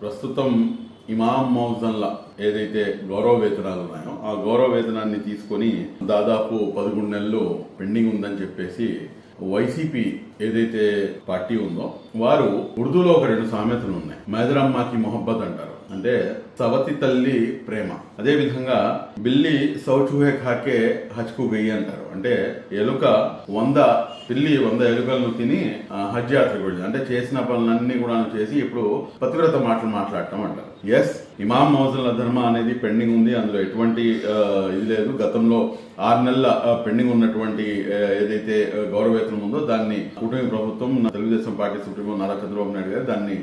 ప్రస్తుతం ఇమాం మౌజన్ల ఏదైతే గౌరవ వేతనాలు ఉన్నాయో ఆ గౌరవ వేతనాన్ని తీసుకొని దాదాపు పదకొండు నెలలు పెండింగ్ ఉందని చెప్పేసి వైసీపీ ఏదైతే పార్టీ ఉందో వారు ఉర్దూలో ఒక రెండు సామెతలు ఉన్నాయి. మైదరమ్మాకి మొహబ్బత్ అంటారు. అంటే సవతి తల్లి ప్రేమ. అదే విధంగా బిల్లి సౌచుహే ఖాకే హజ్కు గయ్యి అంటారు. అంటే ఎలుక వంద పిల్లి వంద ఎలుకలను తిని హజ్ యాత్రకు వెళ్ళింది. అంటే చేసిన పనులన్నీ కూడా చేసి ఇప్పుడు పతివ్రత మాటలు మాట్లాడటం అంటారు. ఎస్ ఇమాం మౌజుల ధర్మ అనేది పెండింగ్ ఉంది. అందులో ఎటువంటి ఇది లేదు. గతంలో ఆరు నెలల పెండింగ్ ఉన్నటువంటి ఏదైతే ఆ, ఉందో దాన్ని కూటమి ప్రభుత్వం తెలుగుదేశం పార్టీ సుప్రీమో నారా చంద్రబాబు నాయుడు గారు దాన్ని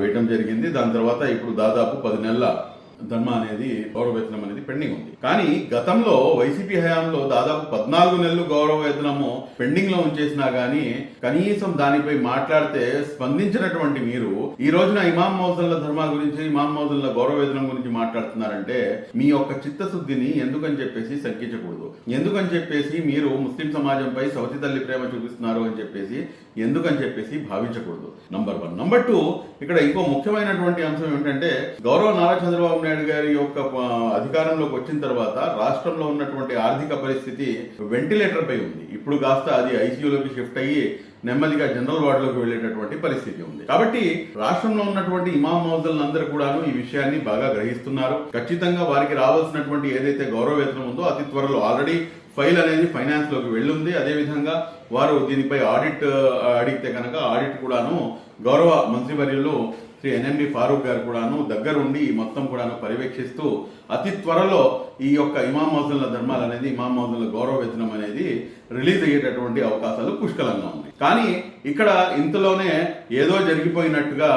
వేయడం జరిగింది. దాని తర్వాత ఇప్పుడు దాదాపు పది నెలల ధర్మ అనేది గౌరవ వేతనం అనేది పెండింగ్ ఉంది. కానీ గతంలో వైసీపీ హయాంలో దాదాపు పద్నాలుగు నెలలు గౌరవ వేతనము పెండింగ్లో ఉంచేసినా గానీ కనీసం దానిపై మాట్లాడితే స్పందించినటువంటి మీరు ఈ రోజున ఇమాం మౌజన్ల ధర్మ గురించి ఇమాం మౌజన్ల గౌరవ వేతనం గురించి మాట్లాడుతున్నారంటే మీ యొక్క చిత్తశుద్ధిని ఎందుకని చెప్పేసి శంకించకూడదు. ఎందుకని చెప్పేసి మీరు ముస్లిం సమాజంపై సౌతి తల్లి ప్రేమ చూపిస్తున్నారు అని చెప్పేసి ఎందుకని చెప్పేసి భావించకూడదు. Number one. నంబర్ టూ ఇక్కడ ఇంకో ముఖ్యమైనటువంటి అంశం ఏంటంటే గౌరవ నారా చంద్రబాబు నాయుడు గారి యొక్క అధికారంలోకి వచ్చిన తర్వాత రాష్ట్రంలో ఉన్నటువంటి ఆర్థిక పరిస్థితి వెంటిలేటర్ పై ఉంది. ఇప్పుడు కాస్త అది ఐసీయూలోకి షిఫ్ట్ అయ్యి నెమ్మదిగా జనరల్ వార్డులోకి వెళ్ళేటటువంటి పరిస్థితి ఉంది. కాబట్టి రాష్ట్రంలో ఉన్నటువంటి ఇమాం మౌజులందరూ కూడాను ఈ విషయాన్ని బాగా గ్రహిస్తున్నారు. ఖచ్చితంగా వారికి రావాల్సినటువంటి ఏదైతే గౌరవ వేతనం ఉందో అతి త్వరలో ఆల్రెడీ ఫైల్ అనేది ఫైనాన్స్లోకి వెళ్ళుంది. అదేవిధంగా వారు దీనిపై ఆడిట్ అడిగితే కనుక ఆడిట్ కూడాను గౌరవ మంత్రివర్యులు శ్రీ ఎన్ఎంబి ఫారూక్ గారు కూడాను దగ్గరుండి ఈ మొత్తం కూడాను పర్యవేక్షిస్తూ అతి త్వరలో ఈ యొక్క ఇమాం మౌజుల ధర్మాలు అనేది ఇమాం మౌజుల గౌరవ వేతనం అనేది రిలీజ్ అయ్యేటటువంటి అవకాశాలు పుష్కలంగా ఉన్నాయి. కానీ ఇక్కడ ఇంతలోనే ఏదో జరిగిపోయినట్టుగా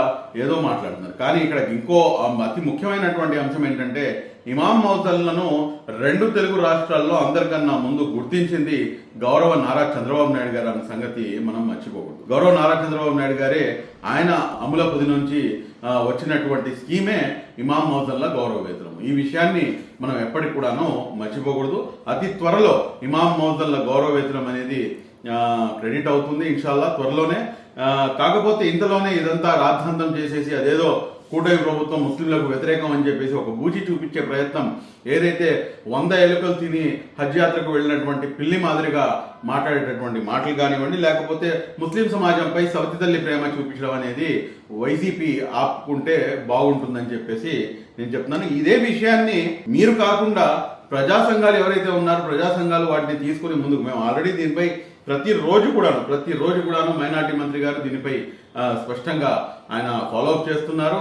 ఏదో మాట్లాడుతున్నారు. కానీ ఇక్కడ ఇంకో అతి ముఖ్యమైనటువంటి అంశం ఏంటంటే ఇమాం మౌజల్లను రెండు తెలుగు రాష్ట్రాల్లో అందరికన్నా ముందు గుర్తించింది గౌరవ నారా చంద్రబాబు నాయుడు గారు అన్న సంగతి మనం మర్చిపోకూడదు. గౌరవ నారా చంద్రబాబు నాయుడు గారే ఆయన అమల పొది నుంచి వచ్చినటువంటి స్కీమే ఇమాం మౌజల్ల గౌరవ వేతనం. ఈ విషయాన్ని మనం ఎప్పటికి కూడాను మర్చిపోకూడదు. అతి త్వరలో ఇమాం మౌజల్ల గౌరవ వేతనం అనేది క్రెడిట్ అవుతుంది ఇన్షాల్లా త్వరలోనే. కాకపోతే ఇంతలోనే ఇదంతా రాద్ధాంతం చేసేసి అదేదో కూటమి ప్రభుత్వం ముస్లింలకు వ్యతిరేకం అని చెప్పేసి ఒక బూచి చూపించే ప్రయత్నం ఏదైతే వంద ఎలుకలు తిని హజ్ యాత్రకు వెళ్ళినటువంటి పిల్లి మాదిరిగా మాట్లాడేటటువంటి మాటలు కానివ్వండి లేకపోతే ముస్లిం సమాజంపై సవతి తల్లి ప్రేమ చూపించడం అనేది వైసీపీ ఆపుకుంటే బాగుంటుందని చెప్పేసి నేను చెప్తున్నాను. ఇదే విషయాన్ని మీరు కాకుండా ప్రజా సంఘాలు ఎవరైతే ఉన్నారో ప్రజా సంఘాలు వాటిని తీసుకుని ముందుకు మేము ఆల్రెడీ దీనిపై ప్రతిరోజు కూడాను ప్రతిరోజు కూడాను మైనార్టీ మంత్రి గారు దీనిపై స్పష్టంగా ఆయన ఫాలో అప్ చేస్తున్నారు.